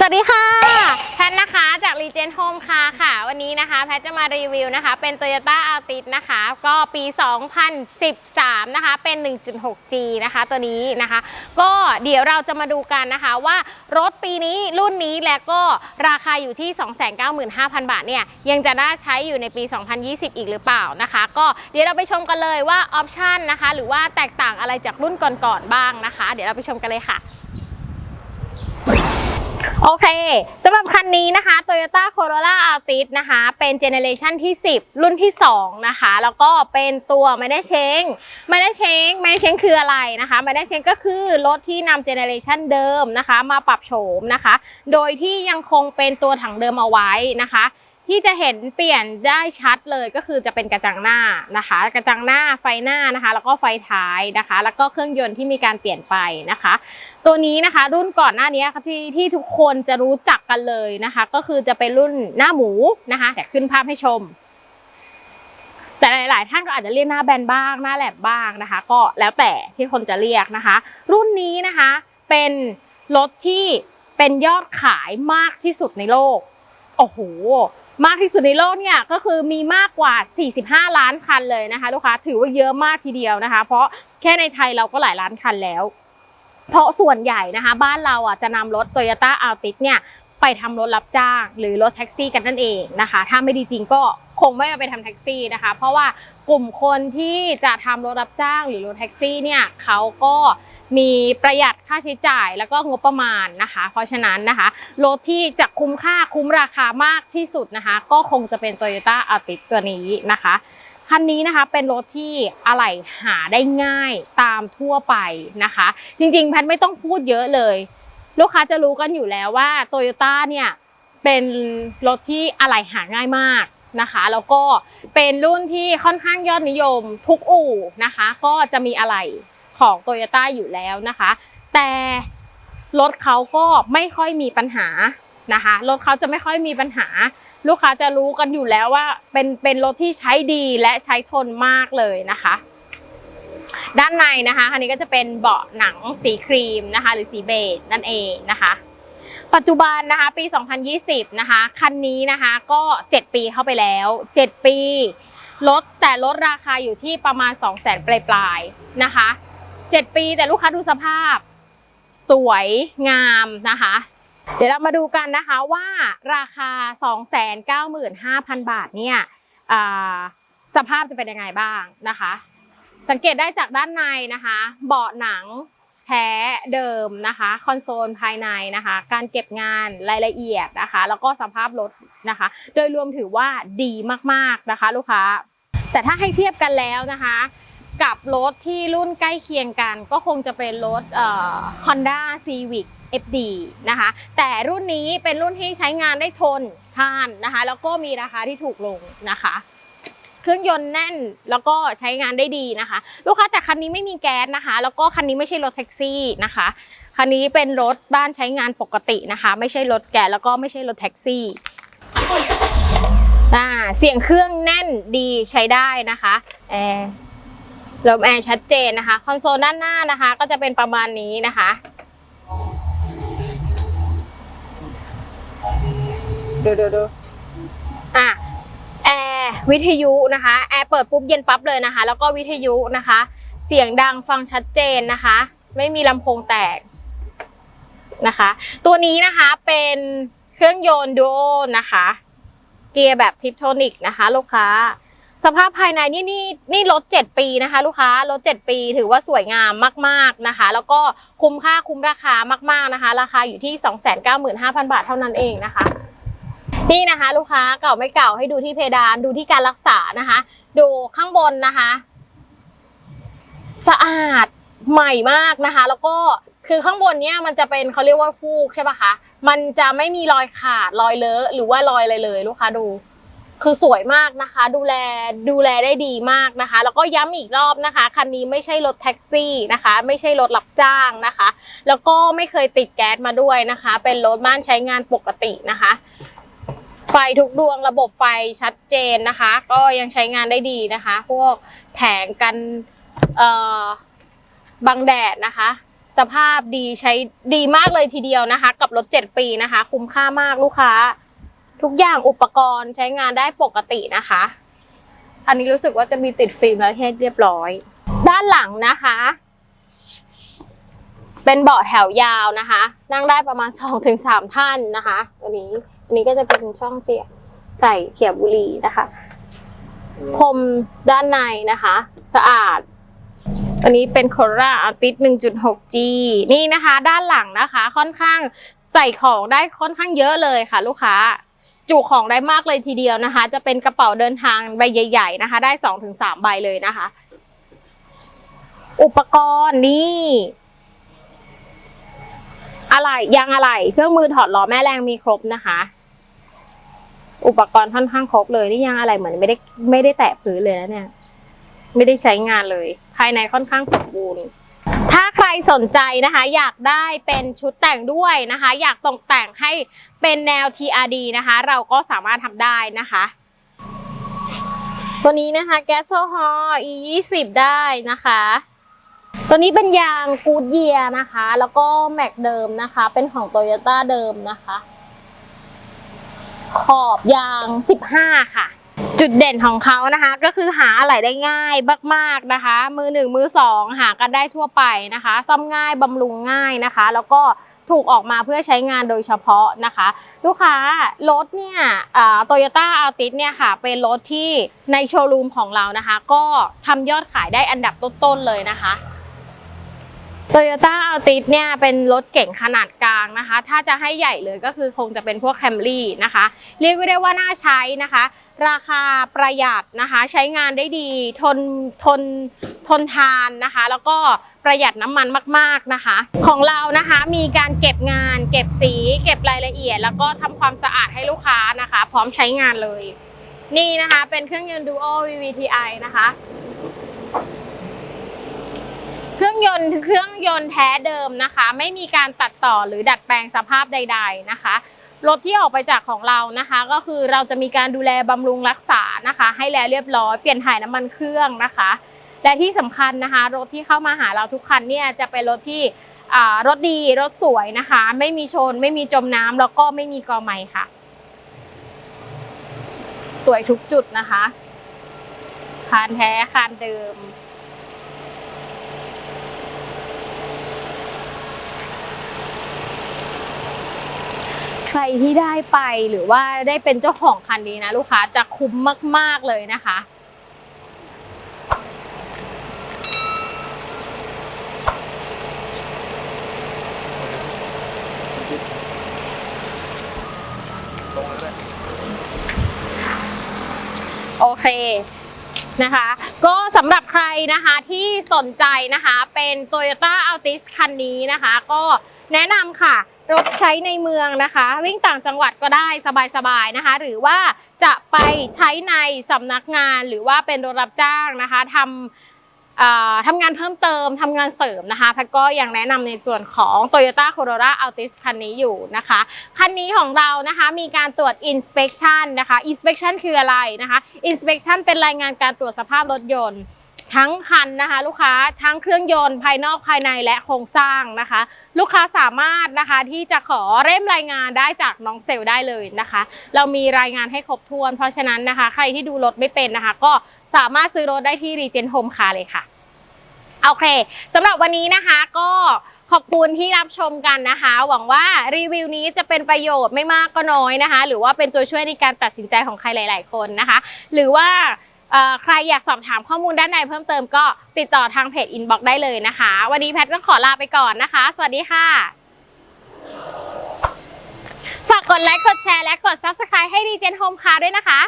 สวัสดีค่ะ แพทนะคะจาก Regent Home Car ค่ะ วันนี้นะคะ แพทจะมารีวิวนะคะ เป็น Toyota Altis นะคะ ก็ปี 2013 นะคะ เป็น 1.6G นะคะ ตัวนี้นะคะ ก็เดี๋ยวเราจะมาดูกันนะคะว่ารถปีนี้รุ่นนี้และก็ราคาอยู่ที่ 295,000 บาทเนี่ย ยังจะน่าใช้อยู่ในปี 2020 อีกหรือเปล่านะคะ ก็เดี๋ยวเราไปชมกันเลยว่าออปชันนะคะ หรือว่าแตกต่างอะไรจากรุ่นก่อนๆบ้างนะคะ เดี๋ยวเราไปชมกันเลยค่ะ โอเคสำหรับคันนี้นะคะ Toyota Corolla Altis นะคะ เป็นเจเนเรชันที่ 10 รุ่นที่ 2 นะคะ แล้วก็เป็นตัวไม่ได้เชงไม่ได้เชงไม่ได้เชงคืออะไรนะคะไม่ได้เชงก็คือรถที่นำเจเนเรชันเดิมนะคะ มาปรับโฉมนะคะ โดยที่ยังคงเป็นตัวถังเดิมเอาไว้นะคะ ที่จะเห็นเปลี่ยนได้ชัดเลยก็คือจะเป็นกระจังหน้านะคะ กระจังหน้าไฟหน้านะคะ แล้วก็ไฟท้ายนะคะ แล้วก็เครื่องยนต์ที่มีการเปลี่ยนไปนะคะ ตัวนี้นะคะรุ่นก่อนหน้านี้ที่ที่ทุกคนจะรู้จักกันเลยนะคะ ก็คือจะเป็นรุ่นหน้าหมูนะคะแต่ขึ้นภาพให้ชม แต่หลาย ๆ ท่านก็อาจจะเรียกหน้าแบนบ้างหน้าแหลบบ้างนะคะ ก็แล้วแต่ที่คนจะเรียกนะคะ รุ่นนี้นะคะเป็นรถที่เป็นยอดขายมากที่สุดในโลกโอ้โห มากที่สุดในโลกเนี่ยก็คือมีมากกว่า 45 ล้านคันเลยนะคะลูกค้าถือว่าเยอะมากทีเดียวนะคะ เพราะแค่ในไทยเราก็หลายล้านคันแล้ว เพราะส่วนใหญ่นะคะ บ้านเราอะจะนำรถ Toyota Altis เนี่ยไปทำรถรับจ้าง หรือรถแท็กซี่กันนั่นเองนะคะ ถ้าไม่ดีจริงก็คงไม่เอาไปทำแท็กซี่นะคะ เพราะว่ากลุ่มคนที่จะทำรถรับจ้างหรือรถแท็กซี่เนี่ยเขาก็ มีประหยัดค่าใช้จ่ายแล้วก็งบประมาณนะคะ เพราะฉะนั้นนะคะรถที่จะคุ้มค่าคุ้มราคามากที่สุดนะคะ ก็คงจะเป็น Toyota Altis ตัวนี้นะคะคันนี้นะคะเป็นรถที่อะไหล่หาได้ง่ายตามทั่วไปนะคะ จริงๆ แพทไม่ต้องพูดเยอะเลย ลูกค้าจะรู้กันอยู่แล้วว่าโตโยต้าเนี่ยเป็นรถที่อะไหล่หาง่ายมากนะคะ แล้วก็เป็นรุ่นที่ค่อนข้างยอดนิยมทุกอู่นะคะ ก็จะมีอะไหล่ ของโตโยต้าอยู่แล้วนะคะ แต่รถเขาก็ไม่ค่อยมีปัญหานะคะรถเขาจะไม่ค่อยมีปัญหา ลูกค้าจะรู้กันอยู่แล้วว่าเป็นเป็นรถที่ใช้ดีและใช้ทนมากเลยนะคะ ด้านในนะคะคันนี้ก็จะเป็นเบาะหนังสีครีมนะคะ หรือสีเบจนั่นเองนะคะปัจจุบันนะคะปี 2020 นะคะคันนี้นะคะก็ 7 ปีเข้าไปแล้ว 7 ปีลดแต่ลดราคาอยู่ที่ประมาณ 2 0 0 0 0 0ปลายๆนะคะ 7ปีแต่ลูกค้าดูสภาพ สวยงามนะคะ เดี๋ยวเรามาดูกันนะคะว่าราคา 295,000 บาทเนี่ยสภาพจะเป็นยังไงบ้างนะคะ สังเกตได้จากด้านในนะคะ เบาะหนังแท้เดิมนะคะ คอนโซลภายในนะคะ การเก็บงานรายละเอียดนะคะ แล้วก็สภาพรถนะคะ โดยรวมถือว่าดีมากๆนะคะ ลูกค้า แต่ถ้าให้เทียบกันแล้วนะคะ กับรถที่รุ่นใกล้เคียงกัน ก็คงจะเป็นรถเอ่อ Honda Civic FD นะคะ แต่รุ่นนี้เป็นรุ่นที่ใช้งานได้ทนทานนะคะ แล้วก็มีราคาที่ถูกลงนะคะ เครื่องยนต์แน่นแล้วก็ใช้งานได้ดีนะคะ ลูกค้าแต่คันนี้ไม่มีแก๊สนะคะ แล้วก็คันนี้ไม่ใช่รถแท็กซี่นะคะ คันนี้เป็นรถบ้านใช้งานปกตินะคะ ไม่ใช่รถแก๊สแล้วก็ไม่ใช่รถแท็กซี่อ่าเสียงเครื่องแน่นดีใช้ได้นะคะแอร์ ลมแอร์ชัดเจนนะคะ คอนโซลด้านหน้านะคะ ก็จะเป็นประมาณนี้นะคะ ดูดูดูอะแอร์วิทยุนะคะ แอร์เปิดปุ๊บเย็นปั๊บเลยนะคะ แล้วก็วิทยุนะคะ เสียงดังฟังชัดเจนนะคะ ไม่มีลำโพงแตกนะคะ ตัวนี้นะคะเป็นเครื่องยนต์ดูโอนะคะ เกียร์แบบทิปโทนิกนะคะ ลูกค้า สภาพภายในนี่นี่นี่รถ7ปีนะคะ ลูกค้ารถ7ปี ถือว่าสวยงามมาก ๆนะคะ แล้วก็คุ้มค่าคุ้มราคามาก ๆนะคะ ราคาอยู่ที่ 295,000 บาทเท่านั้นเองนะคะนี่นะคะลูกค้าเก่าไม่เก่าให้ดูที่เพดานดูที่การรักษานะคะ ดูข้างบนนะคะ สะอาดใหม่มากนะคะ แล้วก็คือข้างบนเนี้ยมันจะเป็นเขาเรียกว่าฟูกใช่ปะคะมันจะไม่มีรอยขาดรอยเลอะหรือว่ารอยอะไรเลย ลูกค้าดู คือสวยมากนะคะ ดูแลดูแลได้ดีมากนะคะ แล้วก็ย้ำอีกรอบนะคะคันนี้ไม่ใช่รถแท็กซี่นะคะ ไม่ใช่รถรับจ้างนะคะ แล้วก็ไม่เคยติดแก๊สมาด้วยนะคะ เป็นรถบ้านใช้งานปกตินะคะ ไฟทุกดวงระบบไฟชัดเจนนะคะ ก็ยังใช้งานได้ดีนะคะ พวกแผงกันเอ่อบังแดดนะคะ สภาพดีใช้ดีมากเลยทีเดียวนะคะ กับรถ 7 ปีนะคะ คุ้มค่ามากลูกค้า ทุกอย่างอุปกรณ์ใช้งานได้ปกตินะคะ อันนี้รู้สึกว่าจะมีติดฟิล์มแล้วให้เรียบร้อย ด้านหลังนะคะ เป็นเบาะแถวยาวนะคะ นั่งได้ประมาณ 2-3 ท่านนะคะตัวนี้อันนี้ก็จะเป็นช่องเสียบใส่เขียบบุหรี่นะคะพรมด้านในนะคะ สะอาด อันนี้เป็น Corolla Altis 1.6G นี่นะคะ ด้านหลังนะคะ ค่อนข้างใส่ของได้ค่อนข้างเยอะเลยค่ะ ลูกค้า จุของได้มากเลยทีเดียวนะคะ จะเป็นกระเป๋าเดินทางใบใหญ่ ๆ นะคะ ได้2-3ใบเลยนะคะ อุปกรณ์นี่อะไรยางอะไรเครื่องมือถอดล้อแม่แรงมีครบนะคะ อุปกรณ์ค่อนข้างครบเลยนี่ยางอะไรเหมือนไม่ได้ไม่ได้แตะพื้นเลยนะเนี่ย ไม่ได้ใช้งานเลย ภายในค่อนข้างสมบูรณ์ ถ้าใครสนใจนะคะ อยากได้เป็นชุดแต่งด้วยนะคะ อยากตกแต่งให้เป็นแนว TRD นะคะ เราก็สามารถทำได้นะคะ ตัวนี้นะคะแก๊สโซฮอล์ E 2 0ได้นะคะ ตัวนี้เป็นยางกูดเยียนะคะ แล้วก็แม็กเดิมนะคะ เป็นของโตโยต้าเดิมนะคะ ขอบยาง 15 ค่ะ จุดเด่นของเขานะคะ ก็คือหาอะไรได้ง่ายมากๆนะคะ มือหนึ่งมือสองหากันได้ทั่วไปนะคะ ซ่อมง่ายบำรุงง่ายนะคะ แล้วก็ถูกออกมาเพื่อใช้งานโดยเฉพาะนะคะ ลูกค้ารถเนี่ยโตโยต้าอัลติสเนี่ยค่ะ เป็นรถที่ในโชว์รูมของเรานะคะ ก็ทำยอดขายได้อันดับต้นๆเลยนะคะ โตโยต้าอัลติสเนี่ยเป็นรถเก่งขนาดกลางนะคะ ถ้าจะให้ใหญ่เลยก็คือคงจะเป็นพวกแคมรี่นะคะ เรียกได้ว่าน่าใช้นะคะ ราคาประหยัดนะคะ ใช้งานได้ดี ทน ทน ทนทานนะคะ แล้วก็ประหยัดน้ำมันมาก ๆนะคะ ของเรานะคะมีการเก็บงาน เก็บสี เก็บรายละเอียด แล้วก็ทำความสะอาดให้ลูกค้านะคะ พร้อมใช้งานเลย นี่นะคะเป็นเครื่องยนต์ Duo VVTi นะคะ เครื่อง ยนต์เครื่องยนต์แท้เดิมนะคะ ไม่มีการตัดต่อหรือดัดแปลงสภาพใด ๆนะคะรถที่ออกไปจากของเรานะคะ ก็คือเราจะมีการดูแลบำรุงรักษานะคะ ให้แล้วเรียบร้อยเปลี่ยนถ่ายน้ำมันเครื่องนะคะ และที่สำคัญนะคะ รถที่เข้ามาหาเราทุกคันเนี่ยจะเป็นรถที่รถดีรถสวยนะคะ ไม่มีชน ไม่มีจมน้ำแล้วก็ไม่มีกอไม้ค่ะ สวยทุกจุดนะคะคานแท้คานเดิม รที่ได้ไปหรือว่าได้เป็นเจ้าของคันนี้นะ ลูกค้าจะคุ้มมาก ๆเลยนะคะโอเคนะคะก็สำหรับใครนะคะที่สนใจนะคะเป็น Toyota Altis คันนี้นะคะ ก็แนะนำค่ะ รถใช้ในเมืองนะคะ วิ่งต่างจังหวัดก็ได้สบายๆนะคะ หรือว่าจะไปใช้ในสำนักงานหรือว่าเป็นรถรับจ้างนะคะทำทำงานเพิ่มเติมทำงานเสริมนะคะแพทก็ยังแนะนำในส่วนของ Toyota Corolla Altis คันนี้อยู่นะคะ คันนี้ของเรานะคะมีการตรวจ inspection นะคะ inspection คืออะไรนะคะ inspection เป็นรายงานการตรวจสภาพรถยนต์ ทั้งคันนะคะ ลูกค้าทั้งเครื่องยนต์ภายนอกภายในและโครงสร้างนะคะ ลูกค้าสามารถนะคะที่จะขอเร่มรายงานได้จากน้องเซลได้เลยนะคะ เรามีรายงานให้ครบถ้วน เพราะฉะนั้นนะคะ ใครที่ดูรถไม่เป็นนะคะ ก็สามารถซื้อรถได้ที่ Regent Home Car เลยค่ะโอเคสำหรับวันนี้นะคะก็ขอบคุณที่รับชมกันนะคะ หวังว่ารีวิวนี้จะเป็นประโยชน์ไม่มากก็น้อยนะคะ หรือว่าเป็นตัวช่วยในการตัดสินใจของใครหลาย ๆ คนนะคะ หรือว่า ใครอยากสอบถามข้อมูลด้านในเพิ่มเติมก็ติดต่อทางเพจอินบ็อกได้เลยนะคะ วันนี้แพทต้องขอลาไปก่อนนะคะ สวัสดีค่ะ ฝากกดไลค์ กดแชร์ และกด Subscribe ให้ดีเจนโฮมคาด้วยนะคะ